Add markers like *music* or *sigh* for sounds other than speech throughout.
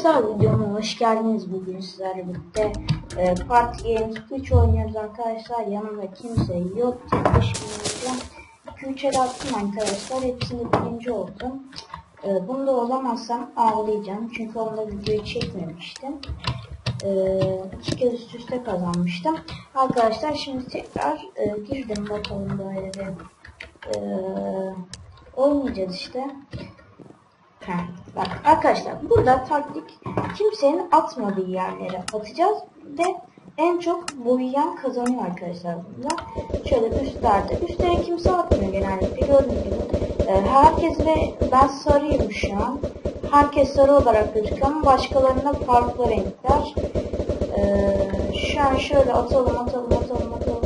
Arkadaşlar videoma hoş geldiniz. Bugün sizlerle birlikte e, Party Games 3 oynuyoruz arkadaşlar. Yanımda kimse yok. Tek başıma oynayacağım. 2-3 el attım arkadaşlar. Hepsinde birinci oldum. E, bunda olamazsam ağlayacağım. Çünkü onda videoyu çekmemiştim. E, iki kez üst üste kazanmıştım. Arkadaşlar şimdi tekrar e, girdim bakalım böyle bir e, oynayacağız işte. Ha, bak arkadaşlar burada taktik kimsenin atmadığı yerlere atacağız ve en çok boyayan kazanıyor arkadaşlar bunda. Şöyle üstlerde. Üstlere kimse atmıyor genellikle gördüğünüz gibi. Ee, herkes ve ben sarıyım şu an. Herkes sarı olarak gözüküyor ama başkalarında farklı renkler. Ee, şu an şöyle atalım atalım atalım atalım.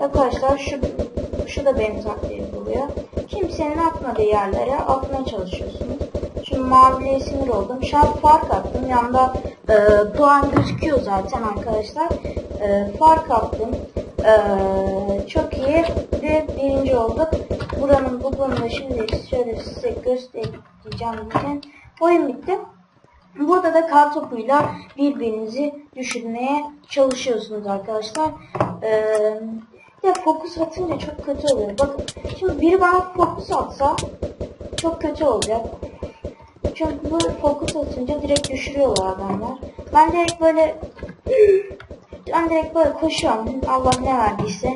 Arkadaşlar şu, şu da benim taktiğim oluyor. Kimsenin atmadığı yerlere atmaya çalışıyorsunuz. Maviliğe sinir oldum. Şu an fark attım. Yanında e, puan gözüküyor zaten arkadaşlar. E, fark attım. E, çok iyi ve birinci olduk. Buranın da şimdi şöyle size göstereceğim. Zaten. Oyun bitti. Burada da kar topuyla birbirinizi düşürmeye çalışıyorsunuz arkadaşlar. Ee, ya fokus atınca çok kötü oluyor. Bakın şimdi biri bana fokus atsa çok kötü olacak. Çünkü bu fokus atınca direkt düşürüyorlar adamlar. Ben direkt böyle ben direkt böyle koşuyorum. Allah ne verdiyse.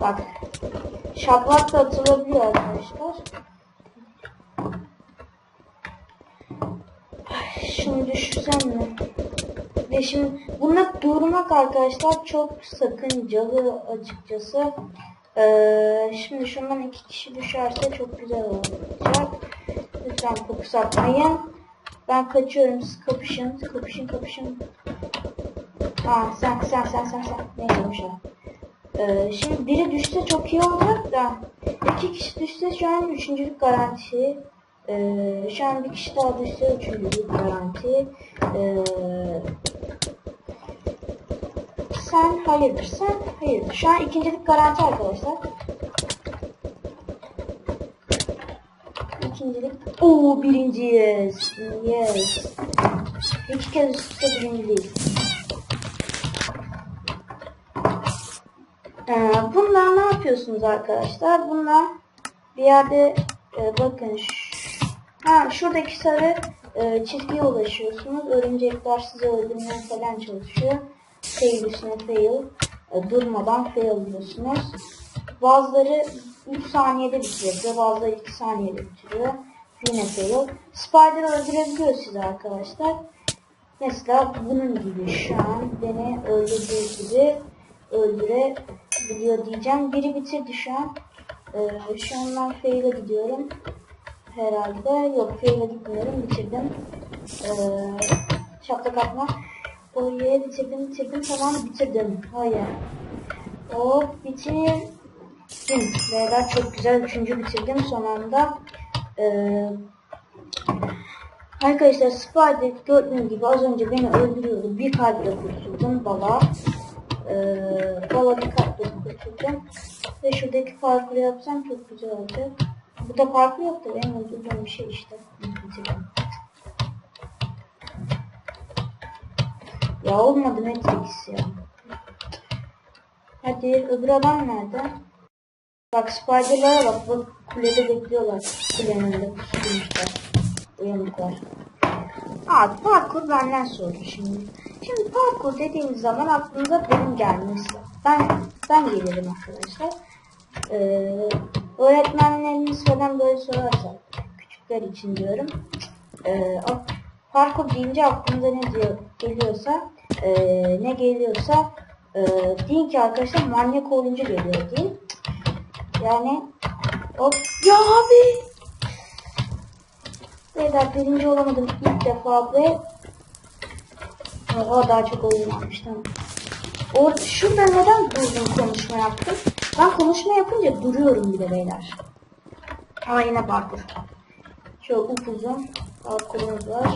Bak. Şaplak da atılabiliyor arkadaşlar. Şunu düşürsem mi? Ve şimdi bunda durmak arkadaşlar çok sakıncalı açıkçası. Ee, şimdi şundan iki kişi düşerse çok güzel olacak. Lütfen fokus atmayın. Ben kaçıyorum. Siz kapışın. Kapışın kapışın. Aa sen sen sen sen sen. Neyse boş ver. Ee, şimdi biri düşse çok iyi olacak da iki kişi düşse şu an üçüncülük garanti. Ee, şu an bir kişi daha düşse üçüncülük garanti. Ee, sen hayırdır sen hayırdır. Şu an ikincilik garanti arkadaşlar. İkincilik. Oo birinciyiz. Yes. İki kez üst üste birinciyiz. Ee, bunlar ne yapıyorsunuz arkadaşlar? Bunlar bir yerde e, bakın ha, şuradaki sarı e, çizgiye ulaşıyorsunuz. Örümcekler sizi öldürmeye falan çalışıyor. Fail üstüne fail. E, durmadan fail diyorsunuz. Bazıları 3 saniyede bitiriyor. Bazıları 2 saniyede bitiriyor. Yine fail. Spider öldürebiliyor sizi arkadaşlar. Mesela bunun gibi şu an beni öldürdüğü gibi öldürebiliyor diyeceğim. Biri bitirdi şu an. Ee, şu an ben fail'e gidiyorum. Herhalde. Yok fail'e gitmiyorum. Bitirdim. Ee, şaplak atma. Oh yeah, bitirdim bitirdim. Tamam bitirdim. Hayır. Hop bitirdim. Beyler çok güzel. Üçüncü bitirdim son anda. Ee, Arkadaşlar Spider gördüğünüz gibi az önce beni öldürüyordu. Bir kalple kurtuldum bala. Ee, bala bir kalple kurtuldum. Ve şuradaki parkuru yapsam çok güzel olacak. Burada parkur yok da benim öldürdüğüm bir şey işte. Bitirdim. Ya olmadı Matrix ya. Hadi öbür adam nerede? Bak spiderlara bak bak kulede bekliyorlar. Kulenin pusmuşlar. Uyanıklar. Aa parkur benden sordu şimdi. Şimdi parkur dediğimiz zaman aklınıza benim gelmesi. Ben ben gelirim arkadaşlar. Ee, öğretmenleriniz falan böyle sorarsa küçükler için diyorum. Ee, parkur deyince aklınıza ne diyor geliyorsa e, ne geliyorsa e, deyin ki arkadaşlar manyak oyuncu geliyor deyin. Yani hop ya abi Beyler birinci olamadım ilk defa ve Oha daha çok oyun yapmıştım. Or şurada neden durdum konuşma yaptım? Ben konuşma yapınca duruyorum bir de beyler. Aa yine parkur. Şöyle upuzun parkurumuz var.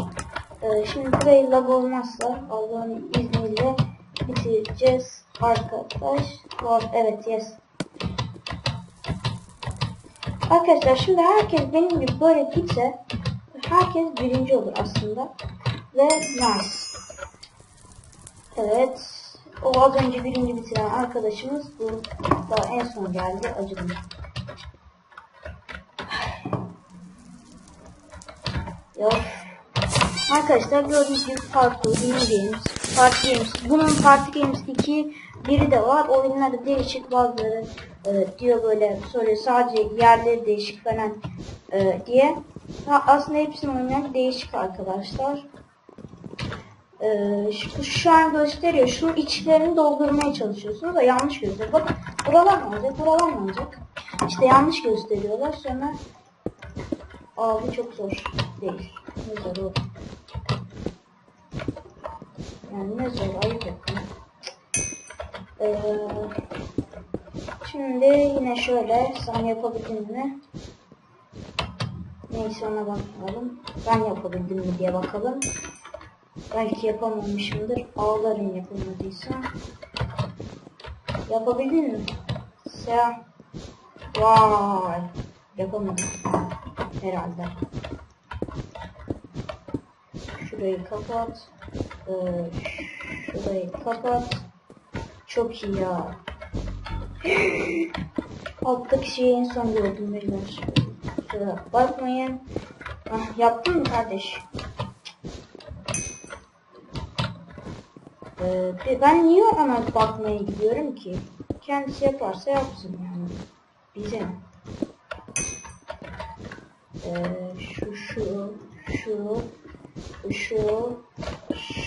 Ee, şimdi burayı lag olmazsa Allah'ın izniyle bitireceğiz arkadaş. Var evet yes. Arkadaşlar şimdi herkes benim gibi böyle gitse herkes birinci olur aslında. Ve nice. Evet. O az önce birinci bitiren arkadaşımız bu da en son geldi. Acıdım. Yok. Arkadaşlar gördüğünüz gibi parkur, mini games, party games. Bunun party games 2 biri de var. Oyunları değişik bazıları e, diyor böyle soruyor sadece yerleri değişik falan e, diye. Ha, aslında hepsinin oyunları değişik arkadaşlar. Ee, şu, şu an gösteriyor. Şunun içlerini doldurmaya çalışıyorsunuz da yanlış gösteriyor. Bak ne olacak? İşte yanlış gösteriyorlar. Sonra abi çok zor değil. Ne zor o. Yani ne zor ayıp yapın. Ee, şimdi yine şöyle sen yapabildin mi? Neyse ona bakalım. Ben yapabildim mi diye bakalım. Belki yapamamışımdır. Ağlarım yapamadıysa. Yapabildin mi? Sen. Vay. Yapamadım. Herhalde. Şurayı kapat. Ee, şurayı kapat. Çok iyi ya. *gasps* Alttaki şeyi en son gördüm beyler. Bakmayın. Ah, yaptın mı kardeş? Ee, ben niye ona bakmaya gidiyorum ki? Kendisi yaparsa yapsın yani. Bize? Ee, şu şu şu şu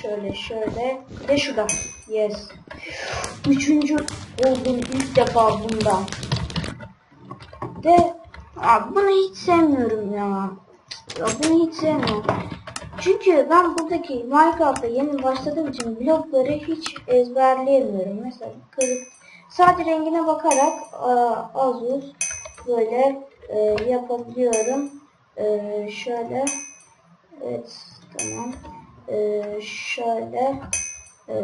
şöyle şöyle de şurada. Yes. Üçüncü oldum ilk defa bundan. De Abi bunu hiç sevmiyorum ya. Ya bunu hiç sevmiyorum. Çünkü ben buradaki Minecraft'a yeni başladığım için blokları hiç ezberleyemiyorum. Mesela kırık. Sadece rengine bakarak az uz böyle e, yapabiliyorum. E, şöyle. Evet tamam. E, şöyle. E,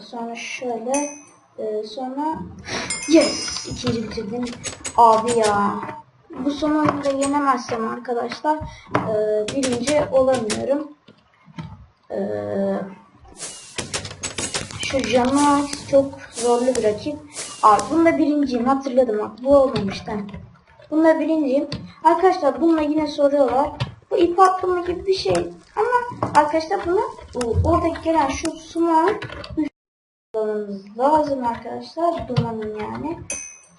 sonra şöyle. E, sonra yes ikinci bitirdim. Abi ya. Bu son oyunda yenemezsem arkadaşlar e, birinci olamıyorum. E, şu Jamax çok zorlu bir rakip. Abi bunda birinciyim hatırladım bak bu olmamıştı. Bunda birinciyim. Arkadaşlar bununla yine soruyorlar. Bu ip atlama gibi bir şey. Ama arkadaşlar bunu oradaki gelen şu sunan kullanmamız lazım arkadaşlar. Dumanın yani.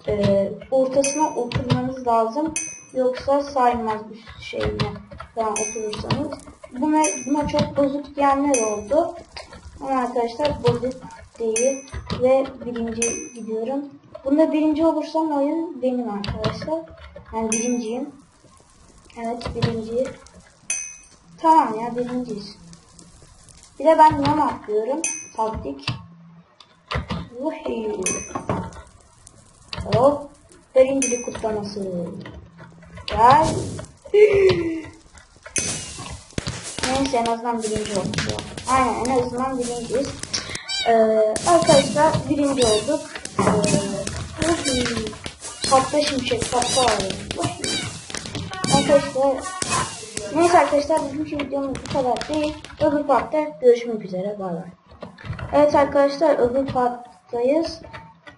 Ee, ortasına oturmanız lazım. Yoksa saymaz üst şeyine falan oturursanız. Buna, buna çok bozuk diyenler oldu. Ama arkadaşlar bozuk değil. Ve birinci gidiyorum. Bunda birinci olursam oyun benim arkadaşlar. Yani birinciyim. Evet birinci. Tamam ya birinciyiz. Bir de ben yan atlıyorum. Taktik. Vuhii. Hop. Birincilik kutlaması. Gel. Neyse en azından birinci olduk. Aynen en azından birinciyiz. Ee, arkadaşlar birinci olduk. Ee, patla şimşek patla. Arkadaşlar Neyse arkadaşlar bugünkü videomuz bu kadar değil. Öbür partta görüşmek üzere. Bay bay. Evet arkadaşlar öbür parttayız.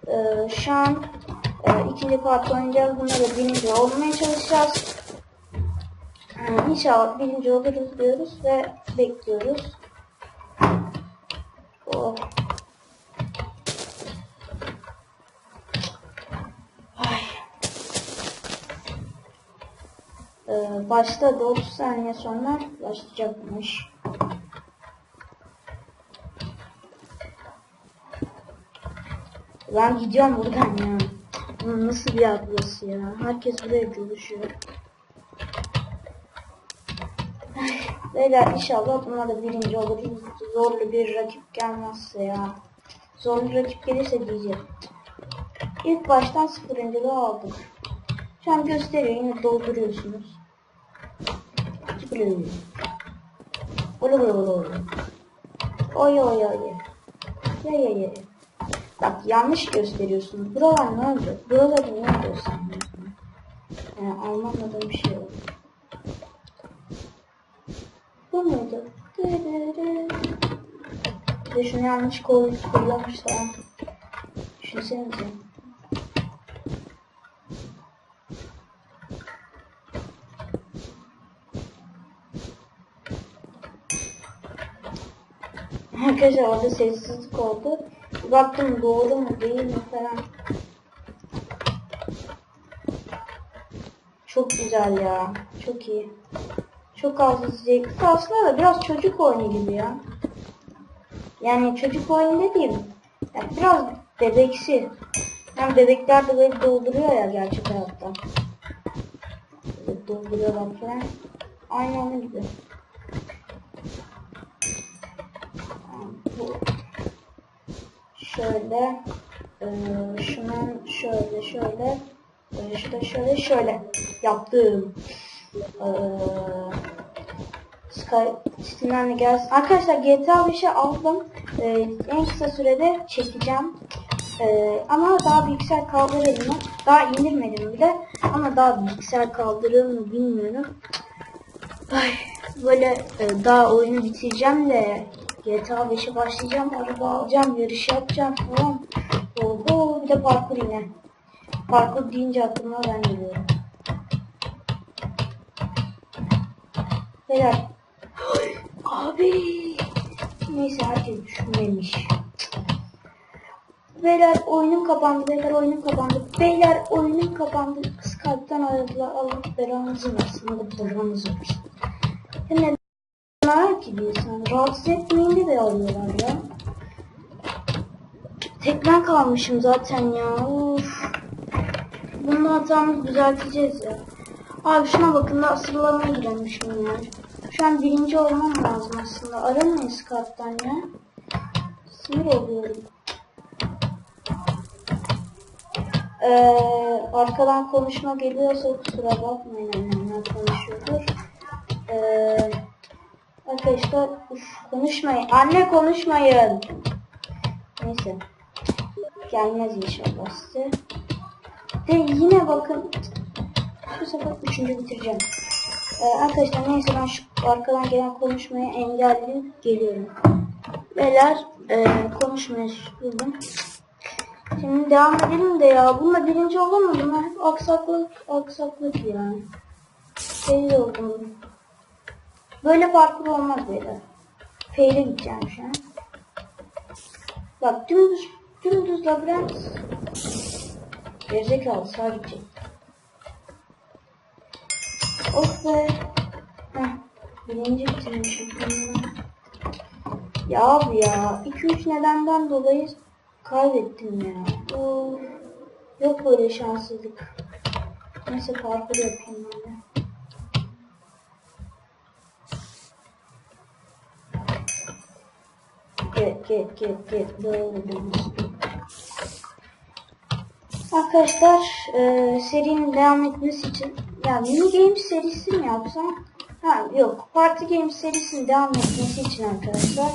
Ee, şu an e, ikinci part oynayacağız. Bunları birinci olmaya çalışacağız. Ee, inşallah birinci oluruz diyoruz ve bekliyoruz. Oh. Ay. Ee, başladı 30 saniye sonra başlayacakmış. Ben gidiyorum buradan ya. Nasıl bir yer burası ya? Herkes buraya. Ay, Beyler inşallah buna da birinci oluruz. Zorlu bir rakip gelmezse ya. Zorlu rakip gelirse diyeceğim. İlk baştan sıfırıncılığı aldık. Şu an gösteriyor yine dolduruyorsunuz. Tıklıyor. Ola ola ola ola. Oy oy oy. Ya ya ya. Bak yanlış gösteriyorsunuz. Buralar ne oldu? Buraları niye göstermiyorsunuz? Yani anlamadığım bir şey oldu. muydu? Dırırı. Bir de şunu yanlış koy, kullanmışlar. Düşünsenize. Arkadaşlar orada sessizlik oldu. Baktım doğru mu değil mi falan. Çok güzel ya. Çok iyi. Çok az zevkli. Aslında da biraz çocuk oyunu gibi ya. Yani çocuk oyunu dediğim yani biraz bebeksi. Hem bebekler de böyle dolduruyor ya gerçek hayatta. Böyle dolduruyorlar falan. Aynı onun gibi. Bu şöyle eee şunun şöyle şöyle da şöyle şöyle yaptım. Eee Sky gelsin. Arkadaşlar GTA 5'i aldım. Eee, en kısa sürede çekeceğim. Eee, ama daha bilgisayar kaldırır mı? Daha indirmedim bile. Ama daha bilgisayar kaldırır mı bilmiyorum. Ay, böyle e, daha oyunu bitireceğim de GTA 5'e başlayacağım, araba alacağım, yarış yapacağım falan. Oho, bir de parkur yine. Parkur deyince aklıma ben geliyorum. Beyler. Abi. Neyse herkes düşünmemiş. Beyler oyunum kapandı, beyler oyunum kapandı, beyler oyunum kapandı. Skype'tan aradılar, Allah belanızı versin, Allah belanızı versin. Hem Merak ediyorsun. Rahatsız etmeyince de alıyorlar ya. Tek ben kalmışım zaten ya. Uf. Bunun hatamızı düzelteceğiz ya. Abi şuna bakın da sırlamaya giremişim ya. Şu an birinci olmam lazım aslında. Aramayız karttan ya. Sinir oluyorum. Ee, arkadan konuşma geliyorsa kusura bakmayın annemler konuşuyordur. Ee, arkadaşlar konuşmayın. Anne konuşmayın. Neyse. Gelmez inşallah size. De yine bakın. Bu sefer üçüncü bitireceğim. Ee, arkadaşlar neyse ben şu arkadan gelen konuşmayı engelleyip geliyorum. Beyler e, konuşmayı sürdüm. Şimdi devam edelim de ya. Bununla birinci olamadım. Hep aksaklık aksaklık yani. Fail oldum. Böyle parkur olmaz böyle. Fail'e gideceğim şu an. Bak dümdüz dümdüz labirent. Gerizekalı sağa gidecek. Of be. Heh. Birinci bitirmişim. Ya abi ya. 2-3 nedenden dolayı kaybettim ya. Of. Yok böyle şanssızlık. Neyse parkur yapayım ben de. Get get get get böyle. Arkadaşlar e, serinin devam etmesi için yani mini games serisi mi yapsam? Ha yok. Party games serisinin devam etmesi için arkadaşlar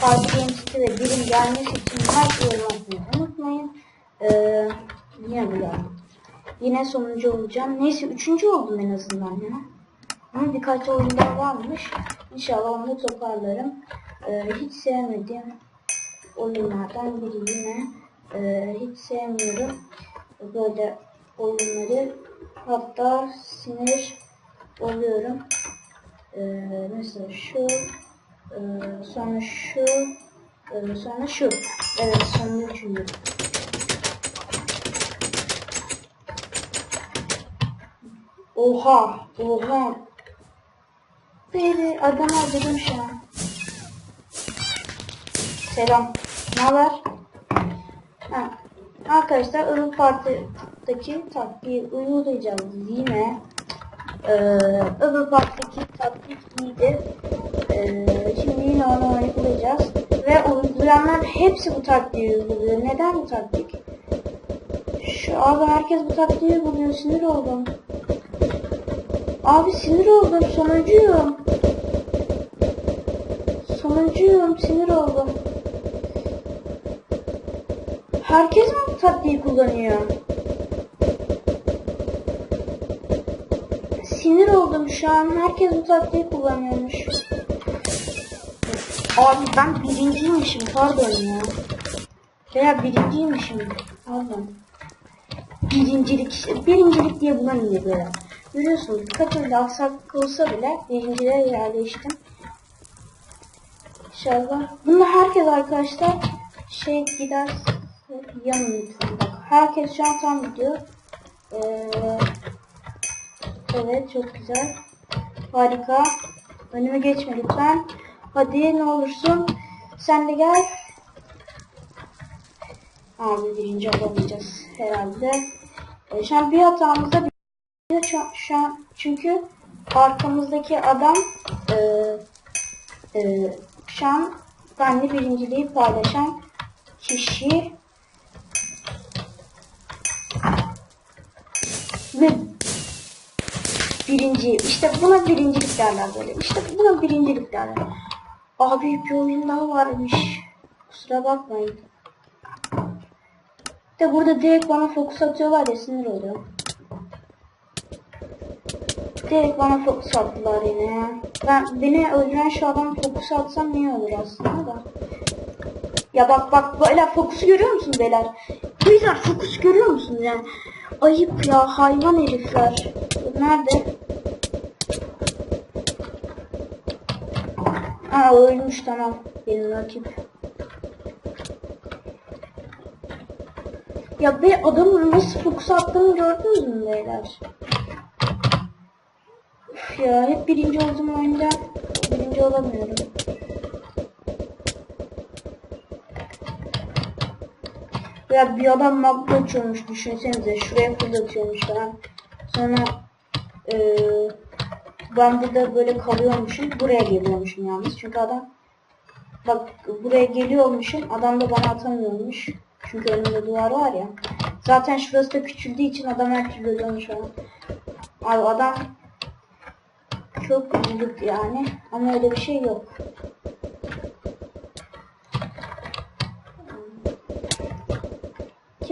Party games 2 ve 1'in gelmesi için like yorum atmayı unutmayın. E, yine bu ya. Yine sonuncu olacağım. Neyse üçüncü oldum en azından ya. Ama birkaç oyun daha varmış. İnşallah onu toparlarım. E, hiç sevmediğim oyunlardan biri yine. E, hiç sevmiyorum böyle oyunları hatta sinir oluyorum. Ee, mesela şu e, sonra şu e, sonra şu evet sonra üçüncü oha oha Beri adam öldürdüm şu an selam ne haber ha Arkadaşlar öbür partideki taktiği uygulayacağız yine. Ee, öbür partideki taktik iyiydi. Ee, şimdi yine onu uygulayacağız. Ve uygulayanlar hepsi bu taktiği uyguluyor. Neden bu taktik? Şu abi herkes bu taktiği uyguluyor. Sinir oldum. Abi sinir oldum. Sonuncuyum. Sonuncuyum. Sinir oldum. Herkes mi bu taktiği kullanıyor? Sinir oldum şu an. Herkes bu taktiği kullanıyormuş. Abi ben birinciymişim pardon ya. Veya birinciymişim. Pardon. Birincilik, birincilik diye bulamıyor böyle. Görüyorsunuz kaç önce aksaklık olsa bile birinciliğe yerleştim. İnşallah. Bunu herkes arkadaşlar şey gider bak. Herkes şu an tam gidiyor. Ee, evet çok güzel. Harika. Önüme geçme lütfen. Hadi ne olursun. Sen de gel. Abi birinci olamayacağız herhalde. E, şu an bir hatamızda bir şu, şu an çünkü arkamızdaki adam e, e, şu an benimle birinciliği paylaşan kişi ve birinci işte buna birincilik derler böyle. İşte buna birincilik derler. Abi bir oyun daha varmış. Kusura bakmayın. De burada direkt bana fokus atıyorlar ya sinir oluyorum. Direkt bana fokus attılar yine. Ben beni öldüren şu adam fokus atsam niye olur aslında da. Ya bak bak böyle fokusu görüyor musun beyler? Beyler fokus görüyor musun yani ayıp ya hayvan herifler nerede Aa ölmüş tamam benim rakip. Ya be adamın nasıl fokus attığını gördünüz mü beyler? Üf ya hep birinci oldum oyunda. Birinci olamıyorum. Ya bir adam mapta uçuyormuş düşünsenize. Şuraya fırlatıyormuş falan. Sonra eee ben burada böyle kalıyormuşum. Buraya geliyormuşum yalnız. Çünkü adam bak buraya geliyormuşum. Adam da bana atamıyormuş. Çünkü önümde duvar var ya. Zaten şurası da küçüldüğü için adam her türlü ölüyormuş. Abi adam çok üzüldük yani. Ama öyle bir şey yok.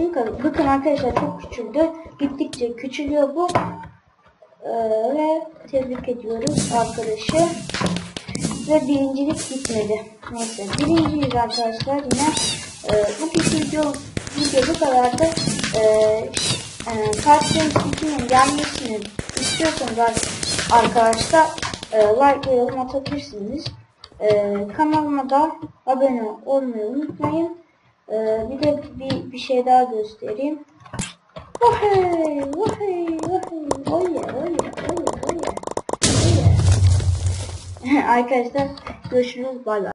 Kalır? Bakın arkadaşlar çok küçüldü. Gittikçe küçülüyor bu. Ee, ve tebrik ediyoruz arkadaşı. Ve birincilik bitmedi. Neyse birinciyiz arkadaşlar yine. Ee, bugünkü video, video bu kadardı. Ee, e, Cartoon City'nin gelmesini istiyorsanız ar- arkadaşlar e, like ve yorum atabilirsiniz. Ee, kanalıma da abone olmayı unutmayın. Ee, bir de bir, bir şey daha göstereyim. Vahey, vahey, oye, oye, oye, oye, oye. *laughs* Arkadaşlar görüşürüz, bay bay.